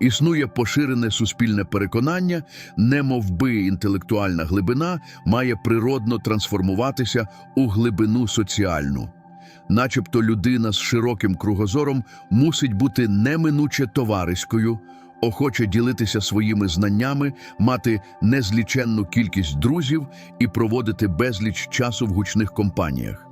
Існує поширене суспільне переконання, немовби інтелектуальна глибина має природно трансформуватися у глибину соціальну. Начебто людина з широким кругозором мусить бути неминуче товариською, охоче ділитися своїми знаннями, мати незліченну кількість друзів і проводити безліч часу в гучних компаніях.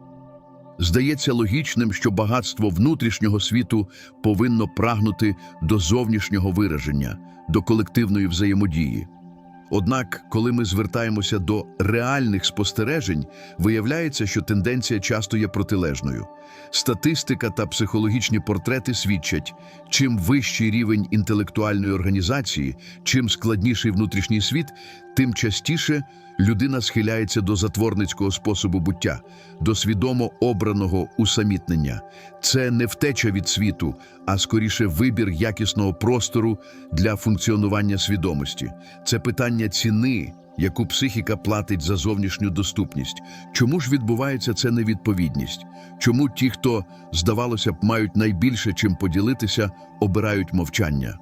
Здається логічним, що багатство внутрішнього світу повинно прагнути до зовнішнього вираження, до колективної взаємодії. Однак, коли ми звертаємося до реальних спостережень, виявляється, що тенденція часто є протилежною. Статистика та психологічні портрети свідчать, чим вищий рівень інтелектуальної організації, чим складніший внутрішній світ, тим частіше людина схиляється до затворницького способу буття, до свідомо обраного усамітнення. Це не втеча від світу, а скоріше вибір якісного простору для функціонування свідомості. Це питання ціни, яку психіка платить за зовнішню доступність. Чому ж відбувається це невідповідність? Чому ті, хто, здавалося б, мають найбільше чим поділитися, обирають мовчання?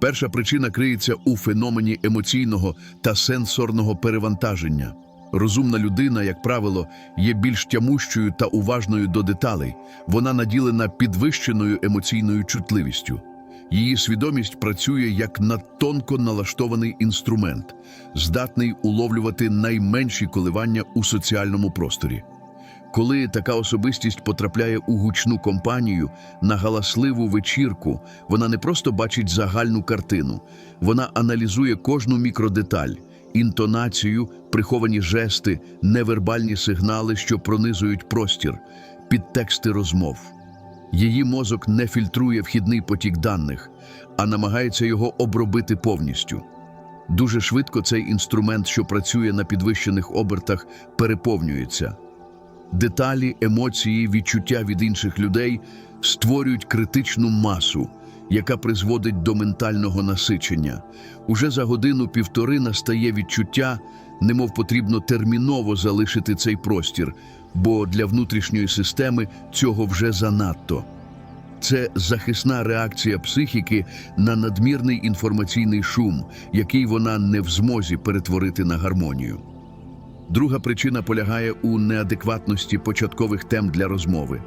Перша причина криється у феномені емоційного та сенсорного перевантаження. Розумна людина, як правило, є більш тямущою та уважною до деталей. Вона наділена підвищеною емоційною чутливістю. Її свідомість працює як надтонко налаштований інструмент, здатний уловлювати найменші коливання у соціальному просторі. Коли така особистість потрапляє у гучну компанію на галасливу вечірку, вона не просто бачить загальну картину, вона аналізує кожну мікродеталь, інтонацію, приховані жести, невербальні сигнали, що пронизують простір, підтексти розмов. Її мозок не фільтрує вхідний потік даних, а намагається його обробити повністю. Дуже швидко цей інструмент, що працює на підвищених обертах, переповнюється. Деталі, емоції, відчуття від інших людей створюють критичну масу, яка призводить до ментального насичення. Уже за годину-півтори настає відчуття, немов потрібно терміново залишити цей простір, бо для внутрішньої системи цього вже занадто. Це захисна реакція психіки на надмірний інформаційний шум, який вона не в змозі перетворити на гармонію. Друга причина полягає у неадекватності початкових тем для розмови.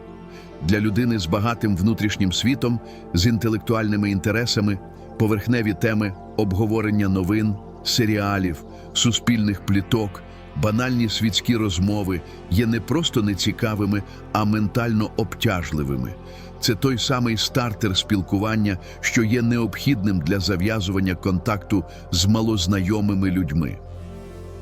Для людини з багатим внутрішнім світом, з інтелектуальними інтересами, поверхневі теми обговорення новин, серіалів, суспільних пліток, банальні світські розмови є не просто нецікавими, а ментально обтяжливими. Це той самий стартер спілкування, що є необхідним для зав'язування контакту з малознайомими людьми.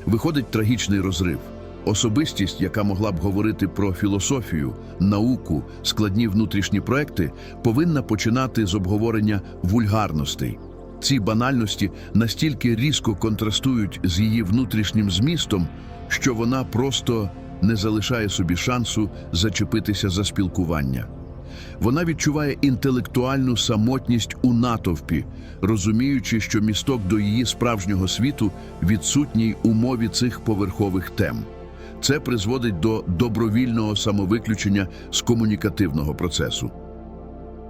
Виходить трагічний розрив. Особистість, яка могла б говорити про філософію, науку, складні внутрішні проекти, повинна починати з обговорення вульгарностей. Ці банальності настільки різко контрастують з її внутрішнім змістом, що вона просто не залишає собі шансу зачепитися за спілкування. Вона відчуває інтелектуальну самотність у натовпі, розуміючи, що місток до її справжнього світу відсутній у мові цих поверхових тем. Це призводить до добровільного самовиключення з комунікативного процесу.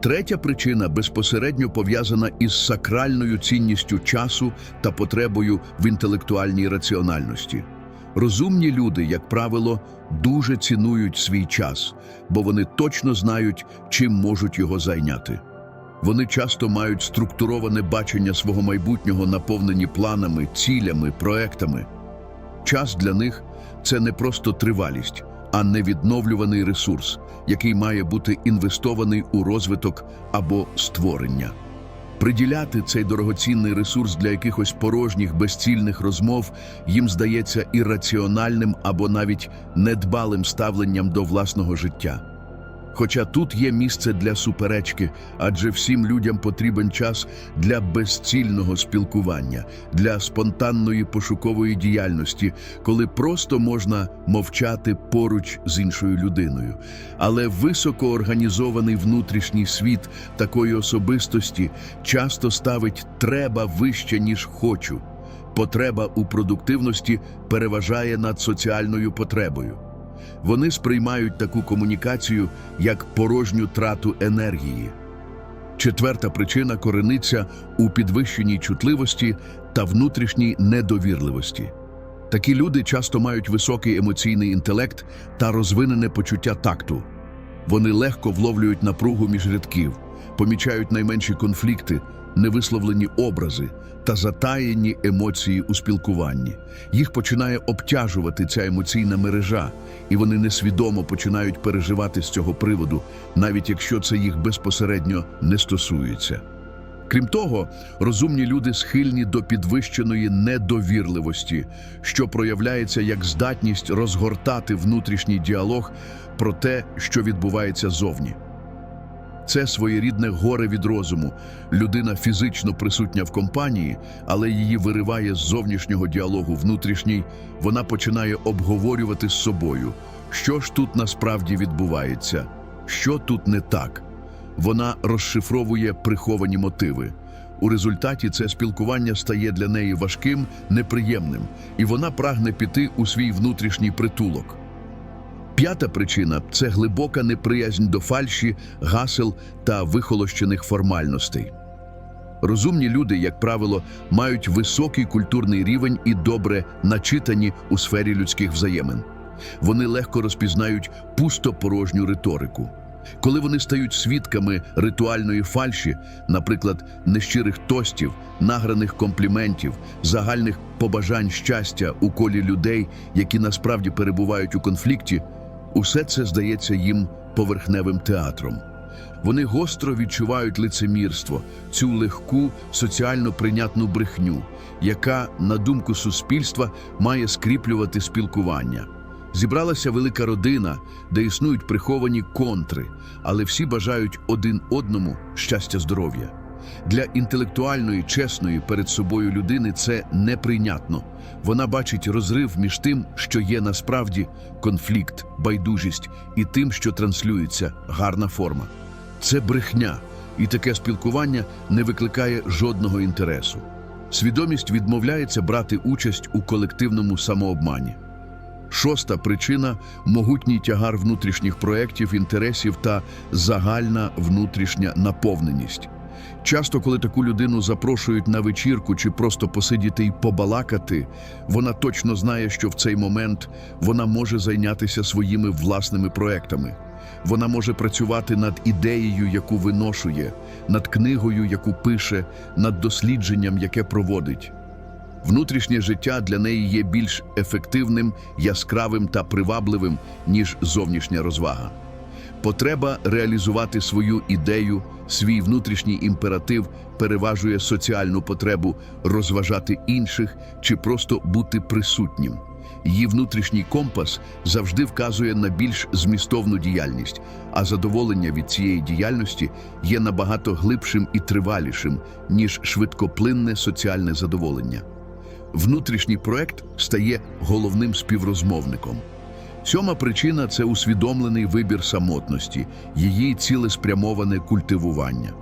Третя причина безпосередньо пов'язана із сакральною цінністю часу та потребою в інтелектуальній раціональності. Розумні люди, як правило, дуже цінують свій час, бо вони точно знають, чим можуть його зайняти. Вони часто мають структуроване бачення свого майбутнього, наповнені планами, цілями, проектами. Час для них це не просто тривалість, а невідновлюваний ресурс, який має бути інвестований у розвиток або створення. Приділяти цей дорогоцінний ресурс для якихось порожніх безцільних розмов їм здається ірраціональним або навіть недбалим ставленням до власного життя. Хоча тут є місце для суперечки, адже всім людям потрібен час для безцільного спілкування, для спонтанної пошукової діяльності, коли просто можна мовчати поруч з іншою людиною. Але високоорганізований внутрішній світ такої особистості часто ставить треба вище, ніж хочу. Потреба у продуктивності переважає над соціальною потребою. Вони сприймають таку комунікацію як порожню трату енергії. Четверта причина корениться у підвищеній чутливості та внутрішній недовірливості. Такі люди часто мають високий емоційний інтелект та розвинене почуття такту. Вони легко вловлюють напругу між рядків, помічають найменші конфлікти, невисловлені образи та затаєні емоції у спілкуванні. Їх починає обтяжувати ця емоційна мережа, і вони несвідомо починають переживати з цього приводу, навіть якщо це їх безпосередньо не стосується. Крім того, розумні люди схильні до підвищеної недовірливості, що проявляється як здатність розгортати внутрішній діалог про те, що відбувається зовні. Це своєрідне горе від розуму. Людина фізично присутня в компанії, але її вириває з зовнішнього діалогу внутрішній, вона починає обговорювати з собою, що ж тут насправді відбувається, що тут не так. Вона розшифровує приховані мотиви. У результаті це спілкування стає для неї важким, неприємним, і вона прагне піти у свій внутрішній притулок. П'ята причина це глибока неприязнь до фальші, гасел та вихолощених формальностей. Розумні люди, як правило, мають високий культурний рівень і добре начитані у сфері людських взаємин. Вони легко розпізнають пусто порожню риторику. Коли вони стають свідками ритуальної фальші, наприклад, нещирих тостів, награних компліментів, загальних побажань щастя у колі людей, які насправді перебувають у конфлікті, усе це здається їм поверхневим театром. Вони гостро відчувають лицемірство, цю легку соціально прийнятну брехню, яка, на думку суспільства, має скріплювати спілкування. Зібралася велика родина, де існують приховані контри, але всі бажають один одному щастя здоров'я. Для інтелектуальної, чесної перед собою людини це неприйнятно. Вона бачить розрив між тим, що є насправді конфлікт, байдужість і тим, що транслюється гарна форма. Це брехня, і таке спілкування не викликає жодного інтересу. Свідомість відмовляється брати участь у колективному самообмані. Шоста причина могутній тягар внутрішніх проєктів, інтересів та загальна внутрішня наповненість. Часто, коли таку людину запрошують на вечірку чи просто посидіти й побалакати, вона точно знає, що в цей момент вона може зайнятися своїми власними проектами. Вона може працювати над ідеєю, яку виношує, над книгою, яку пише, над дослідженням, яке проводить. Внутрішнє життя для неї є більш ефективним, яскравим та привабливим, ніж зовнішня розвага. Потреба реалізувати свою ідею, свій внутрішній імператив переважує соціальну потребу розважати інших чи просто бути присутнім. Її внутрішній компас завжди вказує на більш змістовну діяльність, а задоволення від цієї діяльності є набагато глибшим і тривалішим, ніж швидкоплинне соціальне задоволення. Внутрішній проект стає головним співрозмовником. Сьома причина це усвідомлений вибір самотності, її цілеспрямоване культивування.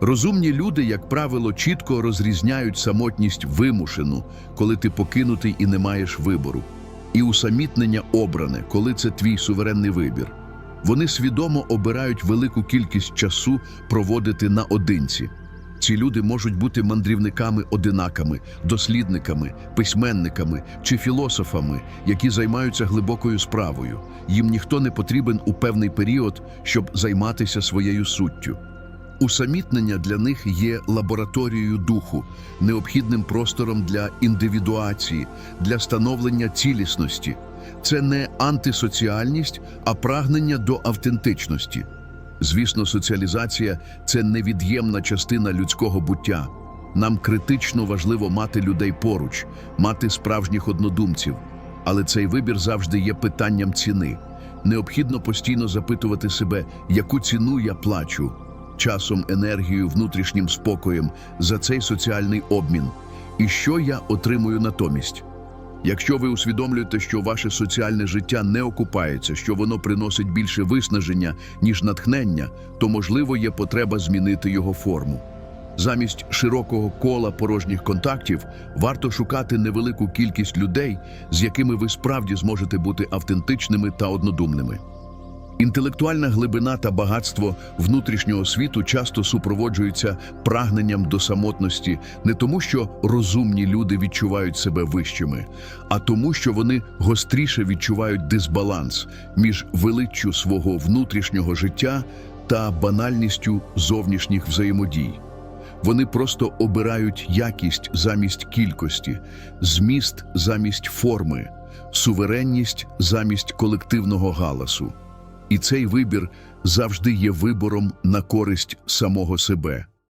Розумні люди, як правило, чітко розрізняють самотність вимушену, коли ти покинутий і не маєш вибору, і усамітнення обране, коли це твій суверенний вибір. Вони свідомо обирають велику кількість часу проводити наодинці. Ці люди можуть бути мандрівниками-одинаками, дослідниками, письменниками чи філософами, які займаються глибокою справою. Їм ніхто не потрібен у певний період, щоб займатися своєю суттю. Усамітнення для них є лабораторією духу, необхідним простором для індивідуації, для становлення цілісності. Це не антисоціальність, а прагнення до автентичності. Звісно, соціалізація це невід'ємна частина людського буття. Нам критично важливо мати людей поруч, мати справжніх однодумців. Але цей вибір завжди є питанням ціни. Необхідно постійно запитувати себе, яку ціну я плачу, часом, енергією, внутрішнім спокоєм за цей соціальний обмін, і що я отримую натомість. Якщо ви усвідомлюєте, що ваше соціальне життя не окупається, що воно приносить більше виснаження, ніж натхнення, то можливо є потреба змінити його форму. Замість широкого кола порожніх контактів варто шукати невелику кількість людей, з якими ви справді зможете бути автентичними та однодумними. Інтелектуальна глибина та багатство внутрішнього світу часто супроводжуються прагненням до самотності не тому, що розумні люди відчувають себе вищими, а тому, що вони гостріше відчувають дисбаланс між величчю свого внутрішнього життя та банальністю зовнішніх взаємодій. Вони просто обирають якість замість кількості, зміст замість форми, суверенність замість колективного галасу. І цей вибір завжди є вибором на користь самого себе.